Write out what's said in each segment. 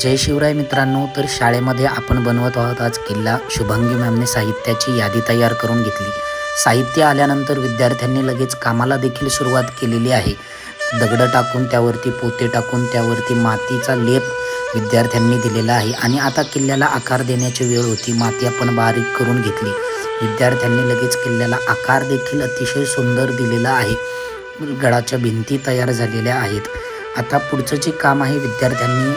जय शिवराय मित्रांनो तर शाळेमध्ये आपण बनवत आहोत आज किल्ला. शुभांगी मॅमने साहित्याची यादी तयार करून घेतली. साहित्य आल्यानंतर विद्यार्थ्यांनी लगेच कामाला देखील सुरुवात केलेली आहे. दगडं टाकून त्यावरती पोते टाकून त्यावरती मातीचा लेप विद्यार्थ्यांनी दिलेला आहे आणि आता किल्ल्याला आकार देण्याची वेळ होती. माती आपण बारीक करून घेतली. विद्यार्थ्यांनी लगेच किल्ल्याला आकार देखील अतिशय सुंदर दिलेला आहे. गडाच्या भिंती तयार झालेल्या आहेत. आता पुढचं जे काम आहे विद्यार्थ्यांनी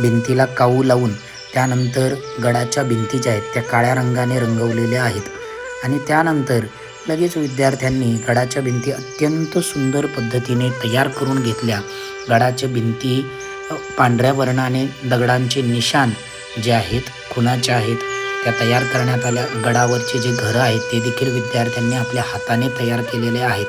भिंतीला काऊ लावून त्यानंतर गडाच्या भिंती ज्या आहेत त्या काळ्या रंगाने रंगवलेल्या आहेत. आणि त्यानंतर लगेच विद्यार्थ्यांनी गडाच्या भिंती अत्यंत सुंदर पद्धतीने तयार करून घेतल्या. गडाच्या भिंती पांढऱ्या वर्णाने दगडांचे निशाण जे आहेत खुणाचे आहेत त्या तयार करण्यात आल्या. गडावरचे जे घरं आहेत ते देखील विद्यार्थ्यांनी आपल्या हाताने तयार केलेले आहेत.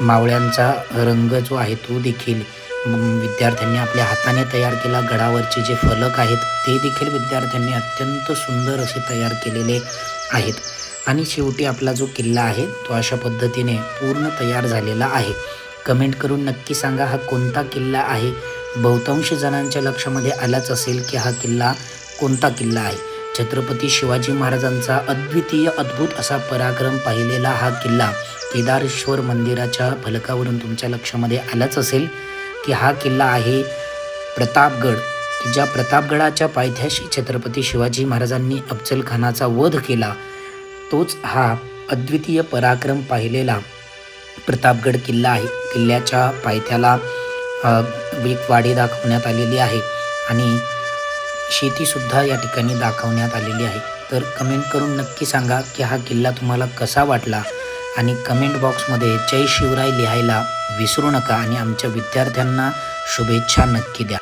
मावळ्यांचा रंग जो आहे तो देखील विद्यार्थ्यांनी आपल्या हाताने तयार केला गडावरचे जे फलक आहेत ते देखील विद्यार्थ्यांनी अत्यंत सुंदर असे तयार केलेले आहेत. आणि शेवटी आपला जो किल्ला आहे तो अशा पद्धतीने पूर्ण तयार झालेला आहे. कमेंट करून नक्की सांगा हा कोणता किल्ला आहे? बहुतांश जणांच्या लक्षामध्ये आलाच असेल की हा किल्ला कोणता किल्ला आहे. छत्रपती शिवाजी महाराजांचा अद्वितीय अद्भुत असा पराक्रम पाहिलेला हा किल्ला केदारेश्वर मंदिराच्या फलकावरून तुमच्या लक्षामध्ये आलाच असेल. की हा किल्ला आहे प्रतापगड. की ज्या प्रतापगडाच्या पायथ्याशी छत्रपती शिवाजी महाराजांनी अफजलखानाचा वध केला तोच हा अद्वितीय पराक्रम पाहिलेला प्रतापगड किल्ला आहे. किल्ल्याच्या पायथ्याला एक वाडी दाखवण्यात आलेली आहे आणि शेतीसुद्धा या ठिकाणी दाखवण्यात आलेली आहे. तर कमेंट करून नक्की सांगा की हा किल्ला तुम्हाला कसा वाटला आणि कमेंट बॉक्समध्ये जय शिवराय लिहायला विसरू नका आणि आमच्या विद्यार्थ्यांना शुभेच्छा नक्की द्या.